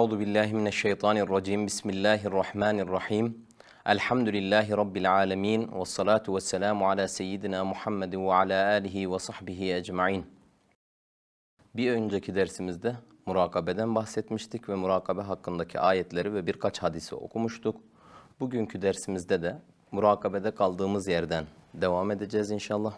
Euzu billahi mineşşeytanirracim. Bismillahirrahmanirrahim. Elhamdülillahi rabbil alamin ve salatu vesselamu ala seyyidina Muhammed ve ala alihi ve sahbihi ecmaîn. Bir önceki dersimizde murakabeden bahsetmiştik ve murakabe hakkındaki ayetleri ve birkaç hadisi okumuştuk. Bugünkü dersimizde de murakabede kaldığımız yerden devam edeceğiz inşallah.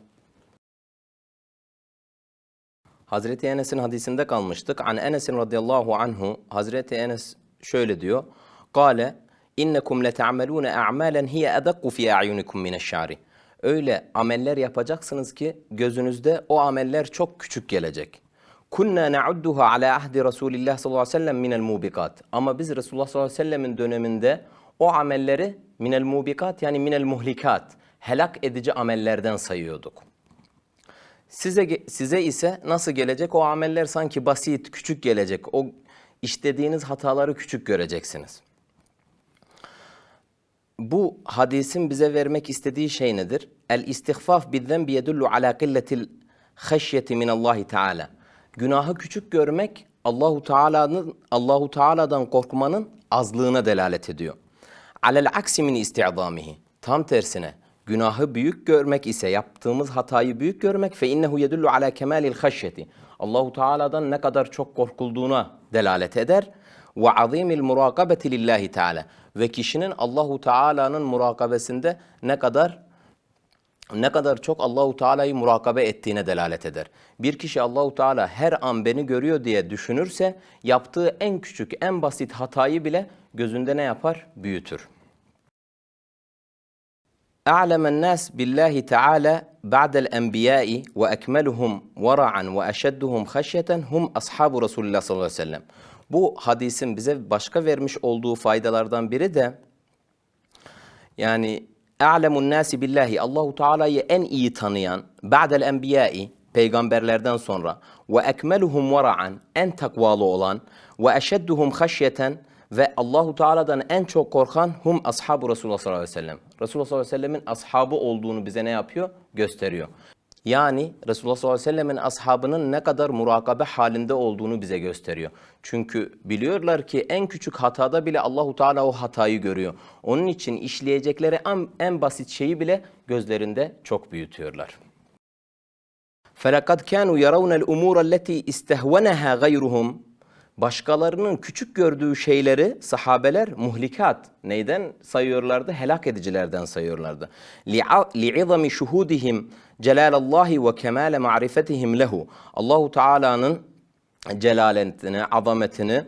Hazreti Enes'in hadisinde kalmıştık. An Enes'in radıyallahu anhu Hazreti Enes şöyle diyor. Kale innekum leta'melune a'malen hiye edakku fi a'yunikum mineşşari. Öyle ameller yapacaksınız ki gözünüzde o ameller çok küçük gelecek. Kunna na'udduha ala ahdi Resulillah sallallahu aleyhi ve sellem minel mubikat. Ama biz Resulullah sallallahu aleyhi ve sellemin döneminde o amelleri minel mubikat yani minel muhlikat helak edici amellerden sayıyorduk. Size size ise nasıl gelecek? O ameller sanki basit, küçük gelecek. O işlediğiniz hataları küçük göreceksiniz. Bu hadisin bize vermek istediği şey nedir? El istihfaf bizzenbi yedullu ala qilletil haşyeti min Allah Teala. Günahı küçük görmek Allahu Teala'nın Allahu Teala'dan korkmanın azlığına delalet ediyor. Alel aksi min isti'zamihi. Tam tersine günahı büyük görmek ise yaptığımız hatayı büyük görmek fe innehu yedullu ala kemalil haşyeti. Allahu Teala'dan ne kadar çok korkulduğuna delalet eder ve azimil murakabeti lillahi Teala ve kişinin Allahu Teala'nın murakabesinde ne kadar ne kadar çok Allahu Teala'yı murakabe ettiğine delalet eder. Bir kişi Allahu Teala her an beni görüyor diye düşünürse yaptığı en küçük, en basit hatayı bile gözünde ne yapar? Büyütür. أعلم الناس بالله تعالى بعد الأنبياء وأكملهم ورعا وأشدهم خشية هم أصحاب رسول الله صلى الله عليه وسلم. Bu hadisin bize başka vermiş olduğu faydalardan biri de yani a'lemun nasi billahi Allahu Teala'yı en iyi tanıyan ba'del enbiya'i peygamberlerden sonra ve ekmeluhum vara'an en takvalı olan ve eşedduhum haşyeten ve Allahu Teala'dan en çok korkan hum ashabu Resulullah sallallahu aleyhi ve sellem. Resulullah sallallahu aleyhi ve sellemin ashabı olduğunu bize ne yapıyor? Gösteriyor. Yani Resulullah sallallahu aleyhi ve sellemin ashabının ne kadar murakabe halinde olduğunu bize gösteriyor. Çünkü biliyorlar ki en küçük hatada bile Allahu Teala o hatayı görüyor. Onun için işleyecekleri en, en basit şeyi bile gözlerinde çok büyütüyorlar. فَلَقَدْ كَانُوا يَرَوْنَ الْاُمُورَ الَّتِي اِسْتَهْوَنَهَا غَيْرُهُمْ Başkalarının küçük gördüğü şeyleri sahabeler muhlikat neyden sayıyorlardı? Helak edicilerden sayıyorlardı. لِعِظَمِ شُهُودِهِمْ جَلَالَ اللّٰهِ وَكَمَالَ مَعْرِفَتِهِمْ لَهُ Allahu Teala'nın celaletini, azametini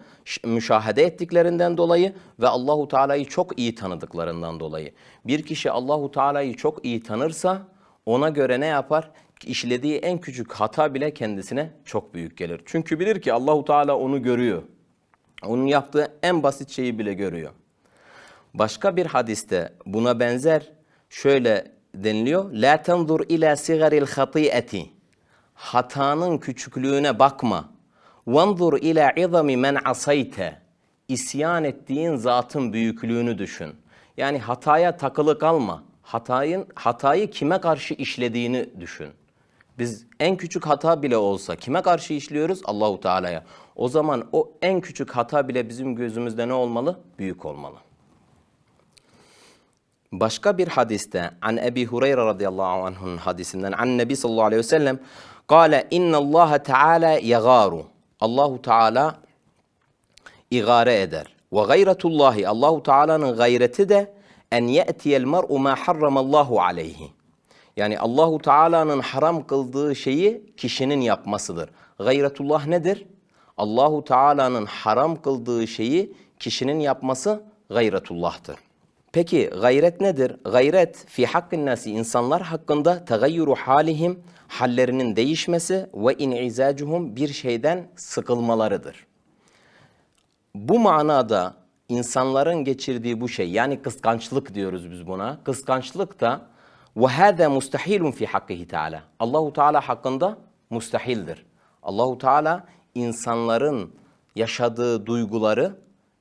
müşahede ettiklerinden dolayı ve Allahu Teala'yı çok iyi tanıdıklarından dolayı. Bir kişi Allahu Teala'yı çok iyi tanırsa ona göre ne yapar? İşlediği en küçük hata bile kendisine çok büyük gelir. Çünkü bilir ki Allahu Teala onu görüyor. Onun yaptığı en basit şeyi bile görüyor. Başka bir hadiste buna benzer şöyle deniliyor. La tenzur ila sigaril hati'eti. Hatanın küçüklüğüne bakma. Vanzur ila izami men asayte. İsyan ettiğin zatın büyüklüğünü düşün. Yani hataya takılı kalma. Hatayın hatayı kime karşı işlediğini düşün. Biz en küçük hata bile olsa kime karşı işliyoruz? Allahu Teala'ya. O zaman o en küçük hata bile bizim gözümüzde ne olmalı? Büyük olmalı. Başka bir hadiste an Ebi Hureyre radıyallahu anh'ın hadisinden an Nebi sallallahu aleyhi ve sellem kâle innallaha teâlâ yagâru. Allahu Teala igare eder. Ve gayretullahi Allahu Teala'nın gayreti de en ye'tiyel mer'u ma harramallahu aleyhi. Yani Allahu Teala'nın haram kıldığı şeyi kişinin yapmasıdır. Gayretullah nedir? Allahu Teala'nın haram kıldığı şeyi kişinin yapması gayretullah'tır. Peki gayret nedir? Gayret fi hakkın nasi insanlar hakkında tegayyuru halihim hallerinin değişmesi ve inizacuhum bir şeyden sıkılmalarıdır. Bu manada insanların geçirdiği bu şey yani kıskançlık diyoruz biz buna. Kıskançlık da ve hâzâ mustahilun fi hakkihi Teala. Allahu Teala hakkında mustahildir. Allahu Teala insanların yaşadığı duyguları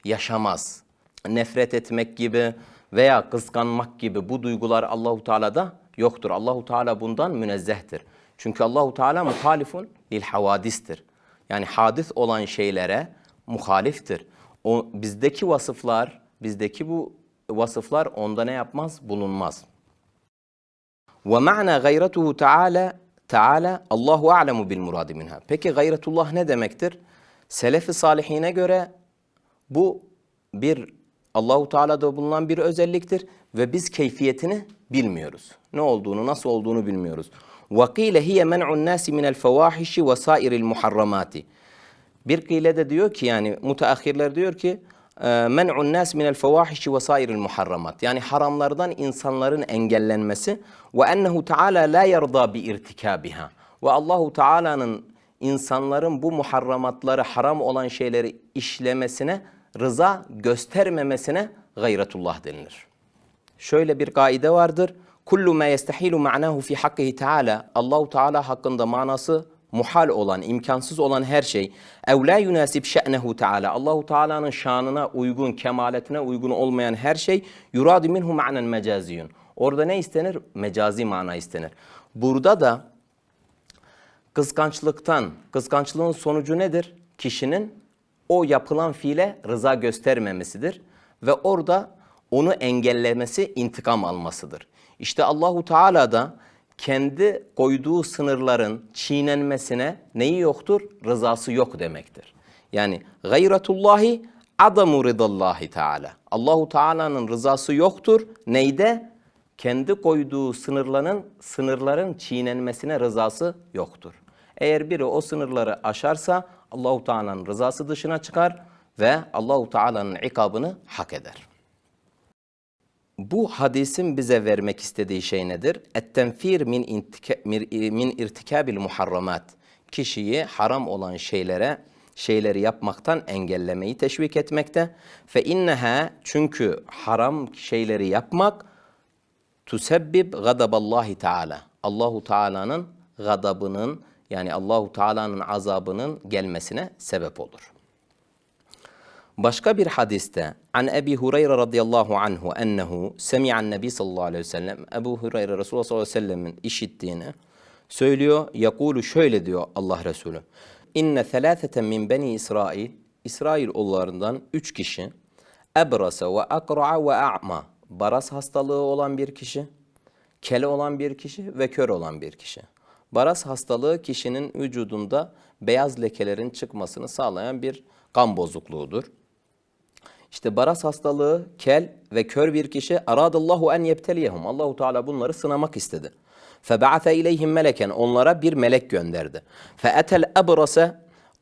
yaşamaz. Nefret etmek gibi veya kıskanmak gibi bu duygular Allahu Teala'da yoktur. Allahu Teala bundan münezzehtir. Çünkü Allahu Teala muhalifun lil havadistir. Yani hadis olan şeylere muhaliftir. o bizdeki vasıflar, bizdeki bu vasıflar onda ne yapmaz? Bulunmaz. Ve ma'na gayretuhu Teala Teala Allahu a'lemu bil muradi minha. Peki gayretullah ne demektir? Selefi salihine göre bu bir Allahu Teala'da bulunan bir özelliktir ve biz keyfiyetini bilmiyoruz. Ne olduğunu, nasıl olduğunu bilmiyoruz. وَقِيلَ هِيَ مَنْعُ النَّاسِ مِنَ الْفَوَاحِشِ وَسَائِرِ الْمُحَرَّمَاتِ Bir kıyle de diyor ki yani müteahhirler diyor ki men'un nas min el fawahiş ve sairil muharramat. Yani haramlardan insanların engellenmesi ve ennehu Teala la yerda bi irtikabiha. Ve Allahu Teala'nın insanların bu muharramatları haram olan şeyleri işlemesine rıza göstermemesine gayretullah denilir. Şöyle bir kaide vardır. Kullu ma yestahilu ma'nahu fi hakkihi Teala. Allahu Teala hakkında manası muhal olan, imkansız olan her şey ev la yunasib şe'nehu Teala. Allahu Teala'nın şanına uygun, kemaletine uygun olmayan her şey yuradu minhu ma'nen mecaziyun. Orada ne istenir? Mecazi mana istenir. Burada da kıskançlıktan, kıskançlığın sonucu nedir? Kişinin o yapılan fiile rıza göstermemesidir ve orada onu engellemesi, intikam almasıdır. İşte Allahu Teala da kendi koyduğu sınırların çiğnenmesine neyi yoktur? Rızası yok demektir. Yani gayretullahi adamu ridallahi Teala. Allahu Teala'nın rızası yoktur. Neyde? Kendi koyduğu sınırların sınırların çiğnenmesine rızası yoktur. Eğer biri o sınırları aşarsa Allahu Teala'nın rızası dışına çıkar ve Allahu Teala'nın ikabını hak eder. Bu hadisin bize vermek istediği şey nedir? Et-tenfir min, intika, min irtikabil muharramat. Kişiyi haram olan şeylere şeyleri yapmaktan engellemeyi teşvik etmekte. Fe inneha çünkü haram şeyleri yapmak tusebbib gadaballahi teala. Allahu Teala'nın gadabının yani Allahu Teala'nın azabının gelmesine sebep olur. Başka bir hadiste an Ebi Hureyre radıyallahu anhu ennehu semi'an nebi sallallahu aleyhi ve sellem Ebu Hureyre Resulullah sallallahu aleyhi ve sellemin işittiğini söylüyor. Yakulu şöyle diyor Allah Resulü. İnne thelâtheten min beni İsrail İsrail oğullarından üç kişi ebrasa ve akra'a ve a'ma baras hastalığı olan bir kişi, kele olan bir kişi ve kör olan bir kişi. Baras hastalığı kişinin vücudunda beyaz lekelerin çıkmasını sağlayan bir kan bozukluğudur. İşte baras hastalığı, kel ve kör bir kişi aradallahu en yebteliyehum. Allahu Teala bunları sınamak istedi. Febaate ileyhim meleken onlara bir melek gönderdi. Feetel ebrase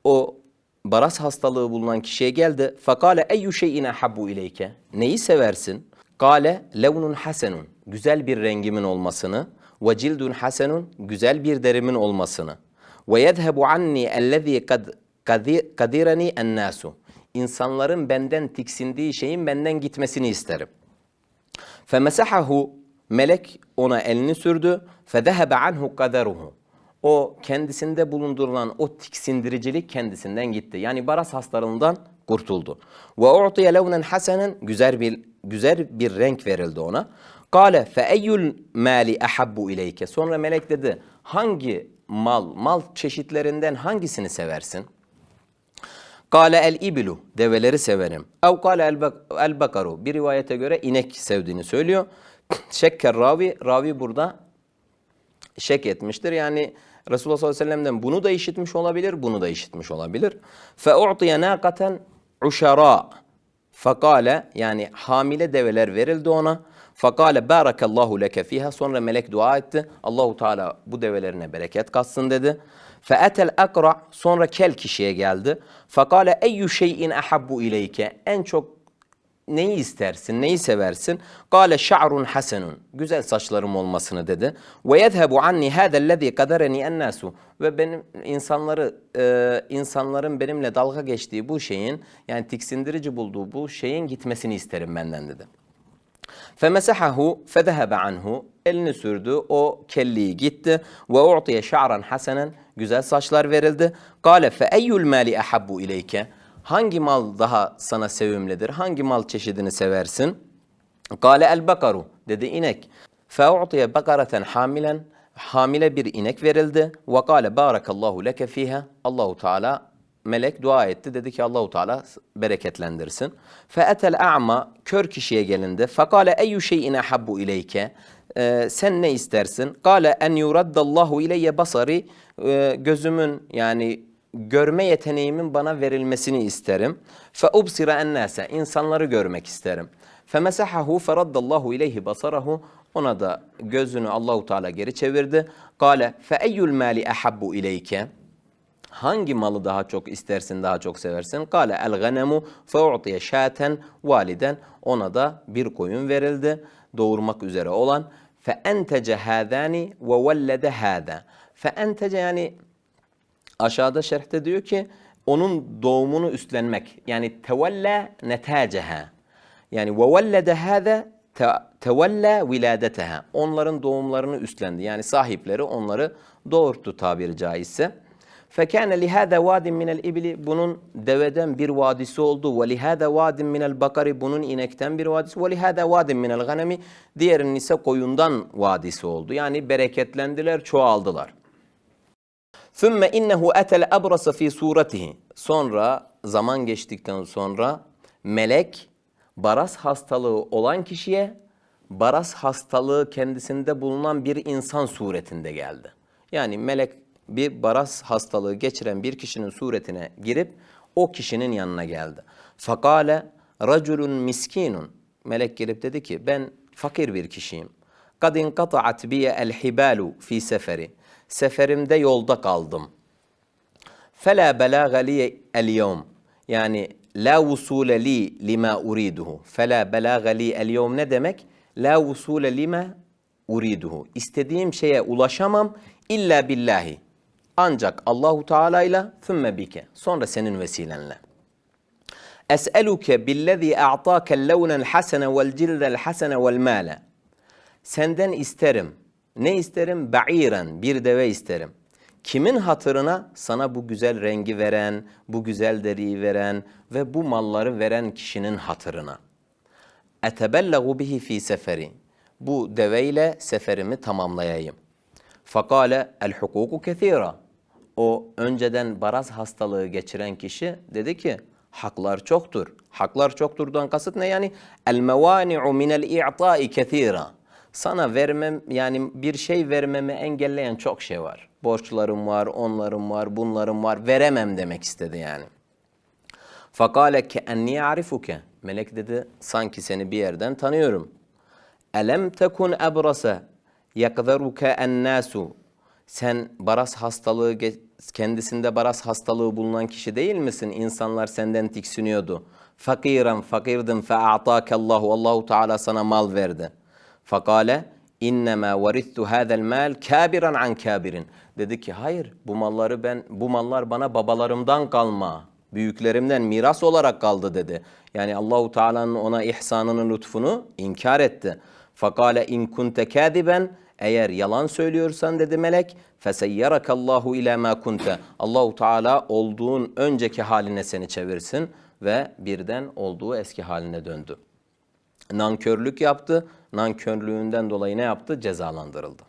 o baras hastalığı bulunan kişiye geldi. Fakale eyyü şeyine habbu ileyke. Neyi seversin? Kale levnun hasenun. Güzel bir rengimin olmasını ve cildun hasenun. Güzel bir derimin olmasını. Ve yezhebu anni ellezî kad kadireni ennasu. İnsanların benden tiksindiği şeyin benden gitmesini isterim. Femesahahu melek ona elini sürdü. Fedehebe anhu kaderuhu. O kendisinde bulundurulan o tiksindiricilik kendisinden gitti. Yani baras hastalığından kurtuldu. Ve u'tiye levnen hasenen güzel bir güzel bir renk verildi ona. Kale fe eyyul mali ahabbu ileyke. Sonra melek dedi hangi mal, mal çeşitlerinden hangisini seversin? Kale el ibilu, develeri severim. Ev kale el bakaru, bir rivayete göre inek sevdiğini söylüyor. Şekker ravi, ravi burada şek etmiştir. Yani Resulullah sallallahu aleyhi ve sellem'den bunu da işitmiş olabilir, bunu da işitmiş olabilir. Fe u'tiye naqaten uşara. Fakale yani hamile develer verildi ona. Fakale barakallahu leke fiha. Sonra melek dua etti. Allahu Teala bu develerine bereket katsın dedi. Feetel akra sonra kel kişiye geldi. Fakale eyyü şeyin ahabbu ileyke. En çok neyi istersin, neyi seversin? Kale şa'run hasenun. Güzel saçlarım olmasını dedi. Ve yezhebu anni hâzellezî kadereni ennâsu. Ve benim insanları e, insanların benimle dalga geçtiği bu şeyin yani tiksindirici bulduğu bu şeyin gitmesini isterim benden dedi. Femesahahu fedehebe anhu. Elini sürdü. O kelliği gitti. Ve u'tiye şa'ran hasenen. Güzel saçlar verildi. Kale fe eyyul mali ahabbu ileyke. Hangi mal daha sana sevimlidir? Hangi mal çeşidini seversin? Kale el bakaru. Dedi inek. Fe u'tiye bakareten hamilen. Hamile bir inek verildi. Ve kale barakallahu leke fiha. Allahu Teala melek dua etti. Dedi ki Allahu Teala bereketlendirsin. Fe etel a'ma kör kişiye gelindi. Fakale eyyu şeyin ahabbu ileyke. Ee, sen ne istersin? Kale en yuraddallahu ileyye basari. Ee, gözümün yani görme yeteneğimin bana verilmesini isterim. Fe ubsira ennase. insanları görmek isterim. Femesahahu feraddallahu ileyhi basarahu. Ona da gözünü Allahu Teala geri çevirdi. Kale fe eyyul mali ahabbu ileyke. Hangi malı daha çok istersin, daha çok seversin? Kale el ganemu fe'u'tiye şaten validen. Ona da bir koyun verildi. Doğurmak üzere olan. Fe entece hâzâni ve vellede hâzâ. Fe entece yani aşağıda şerhte diyor ki onun doğumunu üstlenmek. Yani tevelle netaceha. Yani ve vellede hâzâ tevella viladeteha. Onların doğumlarını üstlendi. Yani sahipleri onları doğurttu tabiri caizse. Fekâne lihâde vâdin minel ibli bunun deveden bir vadisi oldu. Ve lihâde vâdin minel bakari bunun inekten bir vadisi. Ve lihâde vâdin minel ganemi diğerinin ise koyundan vadisi oldu. Yani bereketlendiler, çoğaldılar. Sümme innehu etel ebrasa fi suretihi. Sonra zaman geçtikten sonra melek baras hastalığı olan kişiye baras hastalığı kendisinde bulunan bir insan suretinde geldi. Yani melek bir baras hastalığı geçiren bir kişinin suretine girip o kişinin yanına geldi. Fakale raculun miskinun. Melek gelip dedi ki ben fakir bir kişiyim. Kad inqata'at biye el hibalu fi seferi. Seferimde yolda kaldım. Fela belaga li el yevm. Yani la vusule li lima uriduhu. Fela belaga li el yevm ne demek? La vusule lima uriduhu. İstediğim şeye ulaşamam illa billahi. Ancak Allahu Teala ile thumme bike. Sonra senin vesilenle. Es'eluke billezî a'tâkel levnel hasene vel cildel hasene vel mâle. Senden isterim. Ne isterim? Ba'iren, bir deve isterim. Kimin hatırına? Sana bu güzel rengi veren, bu güzel deriyi veren ve bu malları veren kişinin hatırına. Etebellegu bihi fi seferi. Bu deveyle seferimi tamamlayayım. Fakale el hukuku kethira. O önceden baraz hastalığı geçiren kişi dedi ki haklar çoktur. Haklar çokturdan kasıt ne yani? El mevani'u minel i'ta'i kethira. Sana vermem yani bir şey vermemi engelleyen çok şey var. Borçlarım var, onlarım var, bunlarım var. Veremem demek istedi yani. Fakale ke enni arifuke. Melek dedi sanki seni bir yerden tanıyorum. Elem tekun ebrasa yakzaruke ennasu. Sen baras hastalığı kendisinde baras hastalığı bulunan kişi değil misin? İnsanlar senden tiksiniyordu. Fakiren fakirdin fe Allahu. Allahu Teala sana mal verdi. Fakale innema varittu hadal mal kabiran an kabirin. Dedi ki hayır bu malları ben bu mallar bana babalarımdan kalma, büyüklerimden miras olarak kaldı dedi. Yani Allahu Teala'nın ona ihsanını, lütfunu inkar etti. Fakale in kunte kadiben eğer yalan söylüyorsan dedi melek feseyyarakallahu ila ma kunte. Allahu Teala olduğun önceki haline seni çevirsin ve birden olduğu eski haline döndü. Nankörlük yaptı. Nankörlüğünden dolayı ne yaptı? Cezalandırıldı.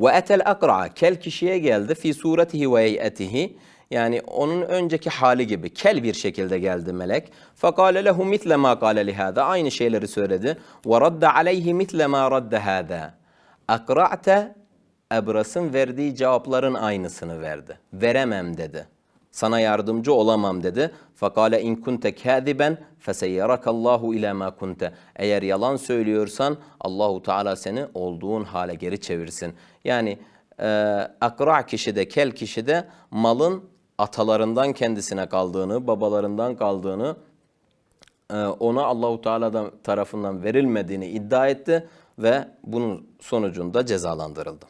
Ve etel akra kel kişiye geldi fi suretihi ve heyetihi yani onun önceki hali gibi kel bir şekilde geldi melek. Fakale lehu mitle ma kale lihada aynı şeyleri söyledi. Ve radde aleyhi mitle ma radde hada. Akra'te Ebras'ın verdiği cevapların aynısını verdi. Veremem dedi. Sana yardımcı olamam dedi. Fakale in kunte kâziben feseyyarakallahu ila ma kunte. Eğer yalan söylüyorsan Allahu Teala seni olduğun hale geri çevirsin. Yani e, akra kişide, kel kişide malın atalarından kendisine kaldığını, babalarından kaldığını, e, ona Allahu Teala tarafından verilmediğini iddia etti ve bunun sonucunda cezalandırıldı.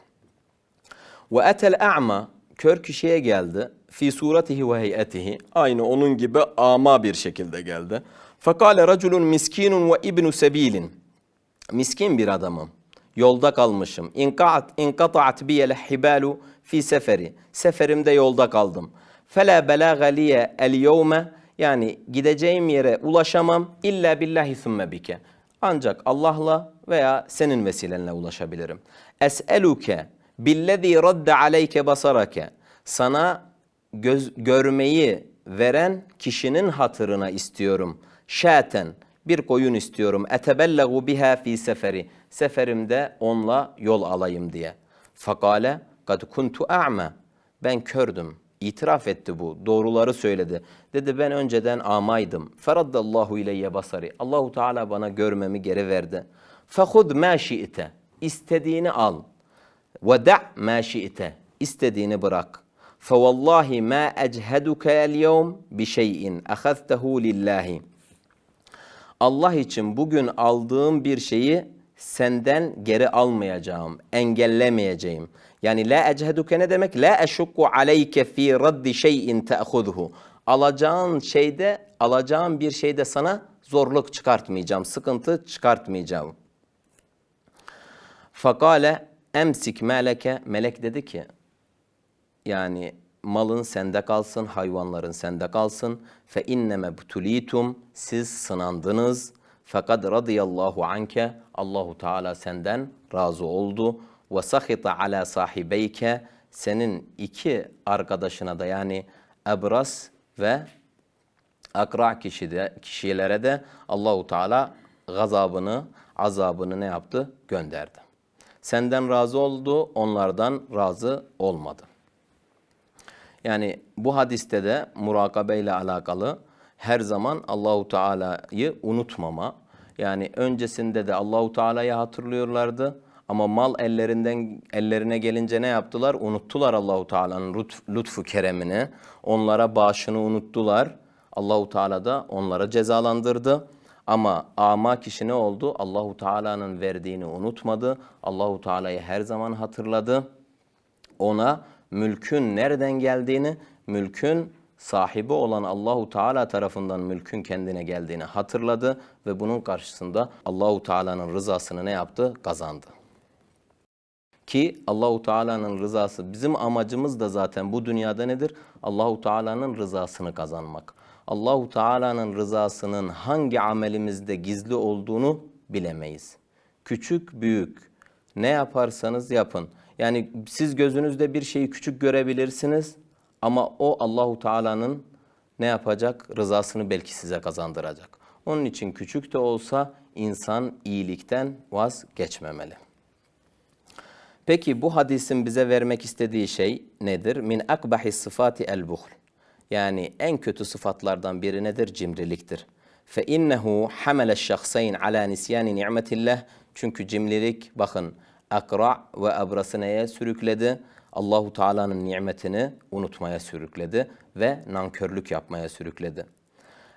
Ve etel a'ma kör kişiye geldi. Fi suretihi ve heyetihi aynı onun gibi ama bir şekilde geldi. Fakale raculun miskinun ve ibnu sebilin. Miskin bir adamım. Yolda kalmışım. İnqat inqata'at biyel hibalu fi seferi. Seferimde yolda kaldım. Fela belaga liye el yevme yani gideceğim yere ulaşamam illa billahi thumme bike. Ancak Allah'la veya senin vesilenle ulaşabilirim. Es'eluke billezî radde aleyke basarake. Sana göz, görmeyi veren kişinin hatırına istiyorum. Şaten bir koyun istiyorum. Etebellegu biha fi seferi. Seferimde onunla yol alayım diye. Fakale kad kuntu a'ma. Ben kördüm. İtiraf etti bu. Doğruları söyledi. Dedi ben önceden amaydım. Feraddallahu ileyye basari. Allahu Teala bana görmemi geri verdi. Fehud ma şi'te. İstediğini al. Ve da' ma şi'te. İstediğini bırak. Fevallahi ma echeduke el yevm bi şeyin ahaztehu lillahi. Allah için bugün aldığım bir şeyi senden geri almayacağım, engellemeyeceğim. Yani la eceheduke ne demek? La eşukku aleyke fi raddi şeyin te'khudhu. Alacağın şeyde, alacağın bir şeyde sana zorluk çıkartmayacağım, sıkıntı çıkartmayacağım. Fakale emsik meleke. Melek dedi ki yani malın sende kalsın, hayvanların sende kalsın. Fe inneme butulitum siz sınandınız. Fakat radıyallahu anke Allahu Teala senden razı oldu. Ve sahita ala sahibeyke senin iki arkadaşına da yani Ebras ve akra kişi kişilere de Allahu Teala gazabını, azabını ne yaptı? Gönderdi. Senden razı oldu, onlardan razı olmadı. Yani bu hadiste de murakabe ile alakalı her zaman Allahu Teala'yı unutmama. Yani öncesinde de Allahu Teala'yı hatırlıyorlardı ama mal ellerinden ellerine gelince ne yaptılar? Unuttular Allahu Teala'nın lütf, lütfu keremini. Onlara bağışını unuttular. Allahu Teala da onlara cezalandırdı. Ama ama kişi ne oldu? Allahu Teala'nın verdiğini unutmadı. Allahu Teala'yı her zaman hatırladı. Ona mülkün nereden geldiğini, mülkün sahibi olan Allahu Teala tarafından mülkün kendine geldiğini hatırladı ve bunun karşısında Allahu Teala'nın rızasını ne yaptı? Kazandı. Ki Allahu Teala'nın rızası bizim amacımız da zaten bu dünyada nedir? Allahu Teala'nın rızasını kazanmak. Allahu Teala'nın rızasının hangi amelimizde gizli olduğunu bilemeyiz. Küçük, büyük ne yaparsanız yapın. Yani siz gözünüzde bir şeyi küçük görebilirsiniz ama o Allahu Teala'nın ne yapacak? Rızasını belki size kazandıracak. Onun için küçük de olsa insan iyilikten vazgeçmemeli. Peki bu hadisin bize vermek istediği şey nedir? Min akbahi sıfati el buhl. Yani en kötü sıfatlardan biri nedir? Cimriliktir. Fe innehu hamele şahsayn ala nisyani ni'metillah. Çünkü cimrilik bakın Akra ve Abras'ı neye sürükledi? Allahu Teala'nın nimetini unutmaya sürükledi ve nankörlük yapmaya sürükledi.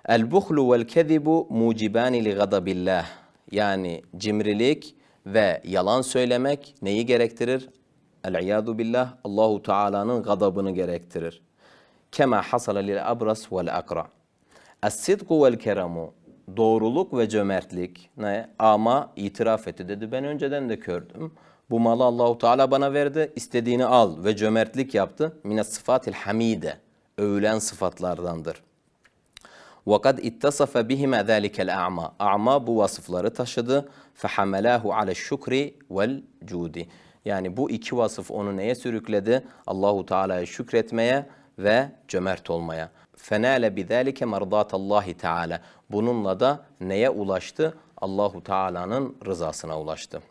El buhlu vel kezibu mucibani li gadabillah. Yani cimrilik ve yalan söylemek neyi gerektirir? El billah Allahu Teala'nın gadabını gerektirir. Kema hasala lil abras vel akra. Es-sidku vel keremu doğruluk ve cömertlik ne? Ama itiraf etti dedi. Ben önceden de kördüm. Bu malı Allahu Teala bana verdi. İstediğini al ve cömertlik yaptı. Mine sıfatil hamide. Övülen sıfatlardandır. وَقَدْ اِتَّصَفَ بِهِمَا ذَٰلِكَ الْاَعْمَى A'ma bu vasıfları taşıdı. فَحَمَلَاهُ عَلَى الشُّكْرِ وَالْجُودِ Yani bu iki vasıf onu neye sürükledi? Allahu Teala'ya şükretmeye ve cömert olmaya. فَنَالَ بِذَٰلِكَ مَرْضَاتَ اللّٰهِ Teala. Bununla da neye ulaştı? Allahu Teala'nın rızasına ulaştı.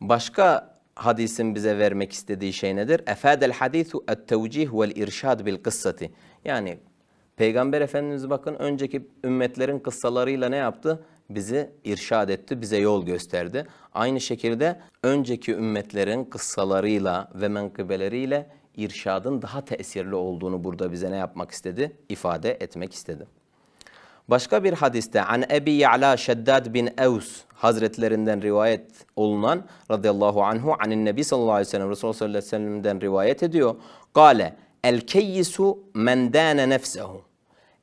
Başka hadisin bize vermek istediği şey nedir? Efadel hadisu et-tevcih vel irşad bil kıssati. Yani Peygamber Efendimiz bakın önceki ümmetlerin kıssalarıyla ne yaptı? Bizi irşad etti, bize yol gösterdi. Aynı şekilde önceki ümmetlerin kıssalarıyla ve menkıbeleriyle irşadın daha tesirli olduğunu burada bize ne yapmak istedi? İfade etmek istedi. Başka bir hadiste an Ebi Ya'la Şeddad bin Evs Hazretlerinden rivayet olunan radıyallahu anhu anin Nebi sallallahu aleyhi ve sellem Resulullah sallallahu aleyhi ve sellem'den rivayet ediyor. Kale el keyyisu men dâne nefsehu.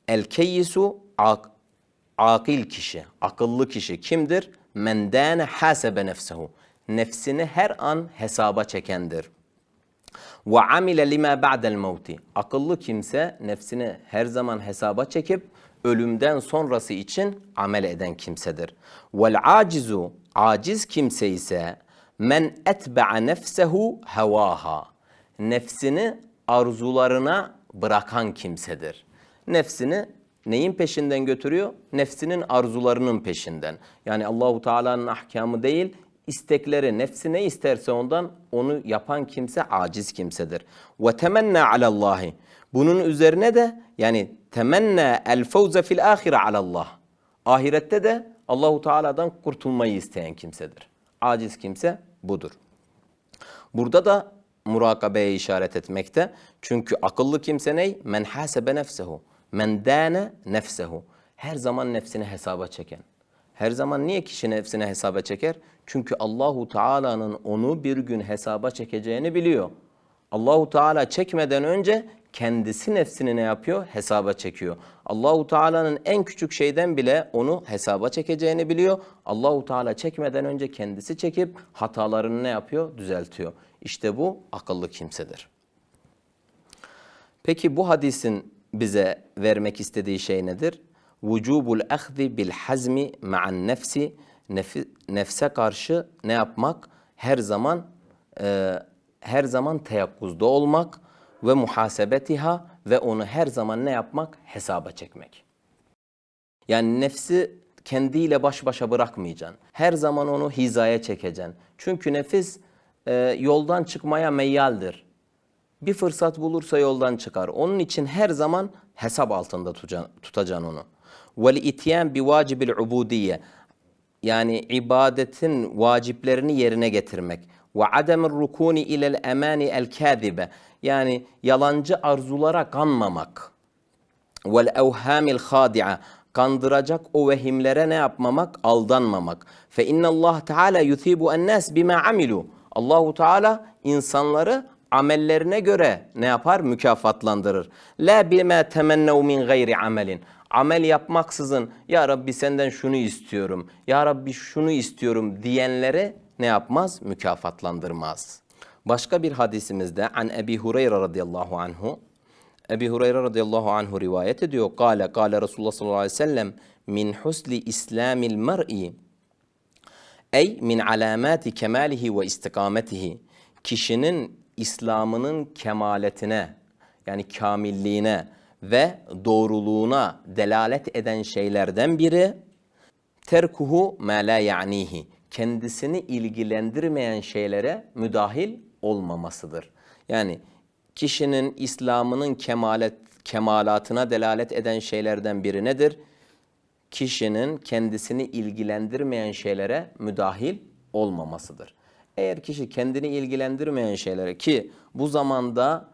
El keyyisu ak, akil kişi, akıllı kişi kimdir? Men dâne hasebe nefsehu. Nefsini her an hesaba çekendir. Ve amile lima ba'del mevti. Akıllı kimse nefsini her zaman hesaba çekip ölümden sonrası için amel eden kimsedir. Vel acizu aciz kimse ise men etbe'a nefsehu hevaha. Nefsini arzularına bırakan kimsedir. Nefsini neyin peşinden götürüyor? Nefsinin arzularının peşinden. Yani Allahu Teala'nın ahkamı değil, istekleri, nefsi ne isterse ondan onu yapan kimse aciz kimsedir. Ve temenna alallahi. Bunun üzerine de yani temenna el fevze fil ahire alallah. Ahirette de Allahu Teala'dan kurtulmayı isteyen kimsedir. Aciz kimse budur. Burada da murakabeye işaret etmekte. Çünkü akıllı kimse ney? Men hasebe nefsehu. Men dâne nefsehu. Her zaman nefsini hesaba çeken. Her zaman niye kişi nefsini hesaba çeker? Çünkü Allahu Teala'nın onu bir gün hesaba çekeceğini biliyor. Allahu Teala çekmeden önce kendisi nefsini ne yapıyor? Hesaba çekiyor. Allahu Teala'nın en küçük şeyden bile onu hesaba çekeceğini biliyor. Allahu Teala çekmeden önce kendisi çekip hatalarını ne yapıyor? Düzeltiyor. İşte bu akıllı kimsedir. Peki bu hadisin bize vermek istediği şey nedir? Vücubul ahzi bil hazmi ma'an nefsi nefse karşı ne yapmak? Her zaman e, her zaman teyakkuzda olmak ve muhasebetiha ve onu her zaman ne yapmak? Hesaba çekmek. Yani nefsi kendiyle baş başa bırakmayacaksın. Her zaman onu hizaya çekeceksin. Çünkü nefis e, yoldan çıkmaya meyyaldir. Bir fırsat bulursa yoldan çıkar. Onun için her zaman hesap altında tutacaksın, onu. Bi vacibil ubudiyye. Yani ibadetin vaciplerini yerine getirmek. Ve ademir rukuni ilel emani el kâzibe. Yani yalancı arzulara kanmamak vel evhamil hadi'a kandıracak o vehimlere ne yapmamak? Aldanmamak. Fe Allah Teala yuthibu en-nas bima amilu. Allahu Teala insanları amellerine göre ne yapar? Mükafatlandırır. La bima temennev min gayri amelin. Amel yapmaksızın ya Rabbi senden şunu istiyorum. Ya Rabbi şunu istiyorum diyenlere ne yapmaz? Mükafatlandırmaz. Başka bir hadisimizde an Ebi Hureyre radıyallahu anhu Ebi Hureyre radıyallahu anhu rivayet ediyor. Kale, kale Resulullah sallallahu aleyhi ve sellem min husli islamil mer'i ey min alamati kemalihi ve istikametihi kişinin İslam'ının kemaletine yani kamilliğine ve doğruluğuna delalet eden şeylerden biri terkuhu ma la ya'nihi kendisini ilgilendirmeyen şeylere müdahil olmamasıdır. Yani kişinin İslam'ının kemalet, kemalatına delalet eden şeylerden biri nedir? Kişinin kendisini ilgilendirmeyen şeylere müdahil olmamasıdır. Eğer kişi kendini ilgilendirmeyen şeylere ki bu zamanda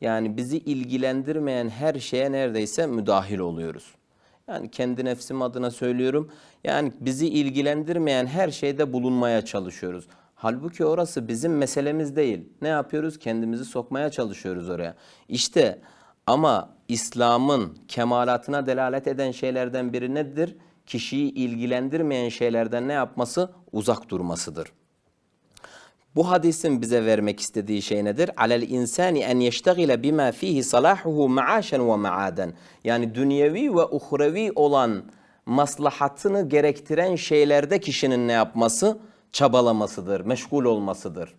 yani bizi ilgilendirmeyen her şeye neredeyse müdahil oluyoruz. Yani kendi nefsim adına söylüyorum. Yani bizi ilgilendirmeyen her şeyde bulunmaya çalışıyoruz. Halbuki orası bizim meselemiz değil. Ne yapıyoruz? Kendimizi sokmaya çalışıyoruz oraya. İşte ama İslam'ın kemalatına delalet eden şeylerden biri nedir? Kişiyi ilgilendirmeyen şeylerden ne yapması? Uzak durmasıdır. Bu hadisin bize vermek istediği şey nedir? Alel insani en yeştegile bima fihi salahuhu ma'aşen ve ma'aden. Yani dünyevi ve uhrevi olan maslahatını gerektiren şeylerde kişinin ne yapması? Çabalamasıdır, meşgul olmasıdır.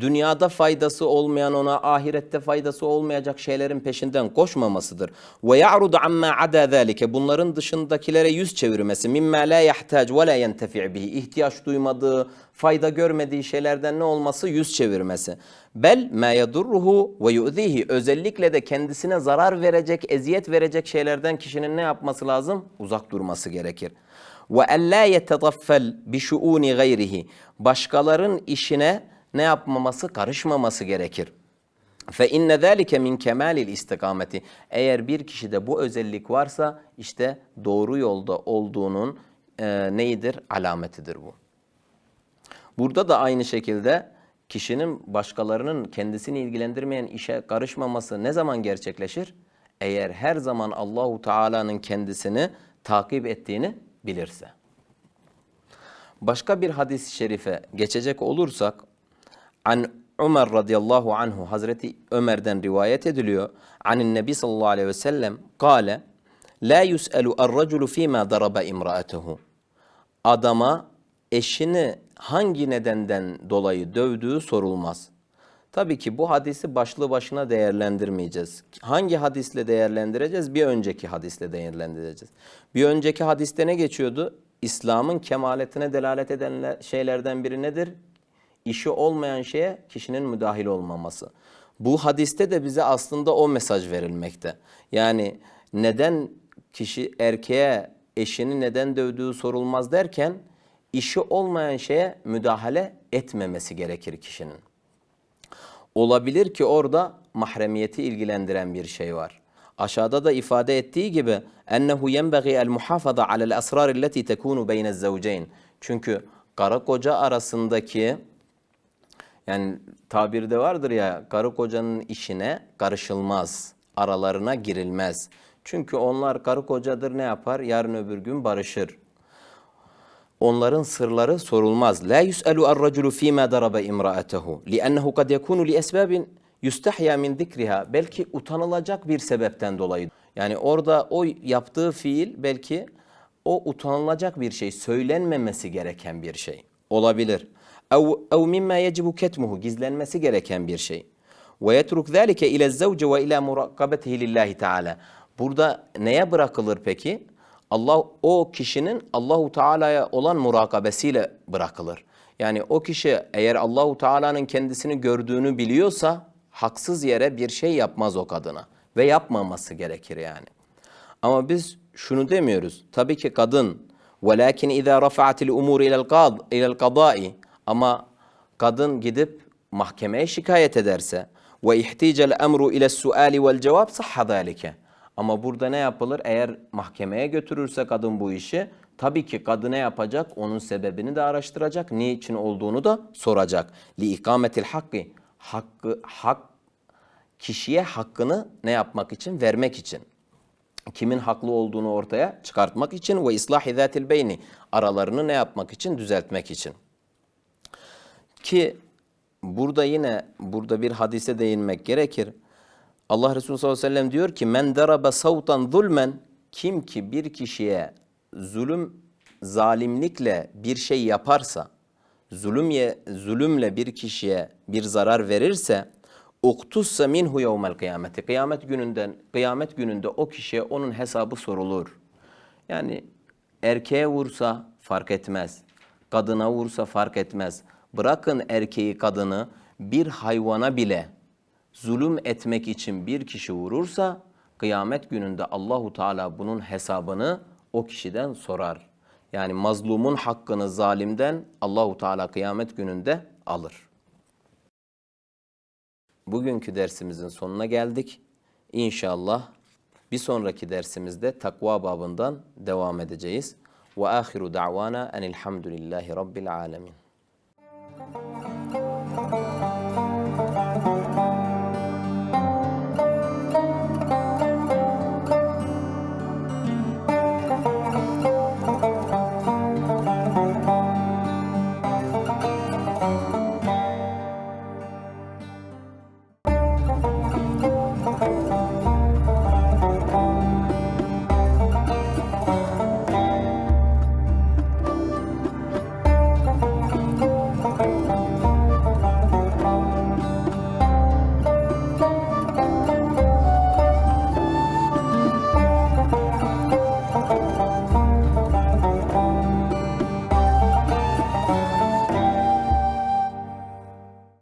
Dünyada faydası olmayan ona ahirette faydası olmayacak şeylerin peşinden koşmamasıdır. Ve ya'rudu amma ada zalike bunların dışındakilere yüz çevirmesi mimma la yahtac ve la yentefi bihi ihtiyaç duymadığı, fayda görmediği şeylerden ne olması yüz çevirmesi. Bel ma yadurruhu ve yu'zihi özellikle de kendisine zarar verecek, eziyet verecek şeylerden kişinin ne yapması lazım? Uzak durması gerekir. Ve en la yetadaffel bi şuuni gayrihi başkaların işine ne yapmaması, karışmaması gerekir. Fe inne zalike min kemalil istikameti. Eğer bir kişide bu özellik varsa işte doğru yolda olduğunun e, neyidir? Alametidir bu. Burada da aynı şekilde kişinin başkalarının kendisini ilgilendirmeyen işe karışmaması ne zaman gerçekleşir? Eğer her zaman Allahu Teala'nın kendisini takip ettiğini bilirse. Başka bir hadis-i şerife geçecek olursak An Ömer radıyallahu anhu Hazreti Ömer'den rivayet ediliyor. Anin Nebi sallallahu aleyhi ve sellem kâle La yus'elu er-raculu fîmâ daraba imra'atehu. Adama eşini hangi nedenden dolayı dövdüğü sorulmaz. Tabii ki bu hadisi başlı başına değerlendirmeyeceğiz. Hangi hadisle değerlendireceğiz? Bir önceki hadisle değerlendireceğiz. Bir önceki hadiste ne geçiyordu? İslam'ın kemaletine delalet eden şeylerden biri nedir? İşi olmayan şeye kişinin müdahil olmaması. Bu hadiste de bize aslında o mesaj verilmekte. Yani neden kişi erkeğe eşini neden dövdüğü sorulmaz derken işi olmayan şeye müdahale etmemesi gerekir kişinin. Olabilir ki orada mahremiyeti ilgilendiren bir şey var. Aşağıda da ifade ettiği gibi ennehu yenbaghi el muhafaza alel esrar allati tekunu beynez zavceyn. Çünkü karı koca arasındaki yani tabirde vardır ya karı kocanın işine karışılmaz, aralarına girilmez. Çünkü onlar karı kocadır ne yapar? Yarın öbür gün barışır. Onların sırları sorulmaz. La yus'alu er-raculu fîmâ darabe imra'atehu. Li'ennehu kad yekunu li esbabin yustahya min zikriha. Belki utanılacak bir sebepten dolayı. Yani orada o yaptığı fiil belki o utanılacak bir şey, söylenmemesi gereken bir şey olabilir. Ev, ev mimma yecibu ketmuhu gizlenmesi gereken bir şey. Ve yetruk zalike ile zevce ve ila murakabetihi lillahi teala. Burada neye bırakılır peki? Allah o kişinin Allahu Teala'ya olan murakabesiyle bırakılır. Yani o kişi eğer Allahu Teala'nın kendisini gördüğünü biliyorsa haksız yere bir şey yapmaz o kadına ve yapmaması gerekir yani. Ama biz şunu demiyoruz. Tabii ki kadın velakin iza rafa'atil umur ila'l qad ila'l qada'i ama kadın gidip mahkemeye şikayet ederse ve ihticel emru ile suali vel cevap sahha zalike. Ama burada ne yapılır? Eğer mahkemeye götürürse kadın bu işi tabii ki kadın ne yapacak? Onun sebebini de araştıracak. Niçin olduğunu da soracak. Li ikametil hakkı. Hakkı, hak kişiye hakkını ne yapmak için? Vermek için. Kimin haklı olduğunu ortaya çıkartmak için ve islahi zatil beyni. Aralarını ne yapmak için? Düzeltmek için. Ki burada yine burada bir hadise değinmek gerekir. Allah Resulü sallallahu aleyhi ve sellem diyor ki men darabe savtan zulmen kim ki bir kişiye zulüm zalimlikle bir şey yaparsa zulüm ye, zulümle bir kişiye bir zarar verirse uktussa minhu yevmel kıyameti kıyamet gününden kıyamet gününde o kişiye onun hesabı sorulur. Yani erkeğe vursa fark etmez. Kadına vursa fark etmez. Bırakın erkeği kadını bir hayvana bile zulüm etmek için bir kişi vurursa kıyamet gününde Allahu Teala bunun hesabını o kişiden sorar. Yani mazlumun hakkını zalimden Allahu Teala kıyamet gününde alır. Bugünkü dersimizin sonuna geldik. İnşallah bir sonraki dersimizde takva babından devam edeceğiz. Ve ahiru da'vana enilhamdülillahi rabbil alemin.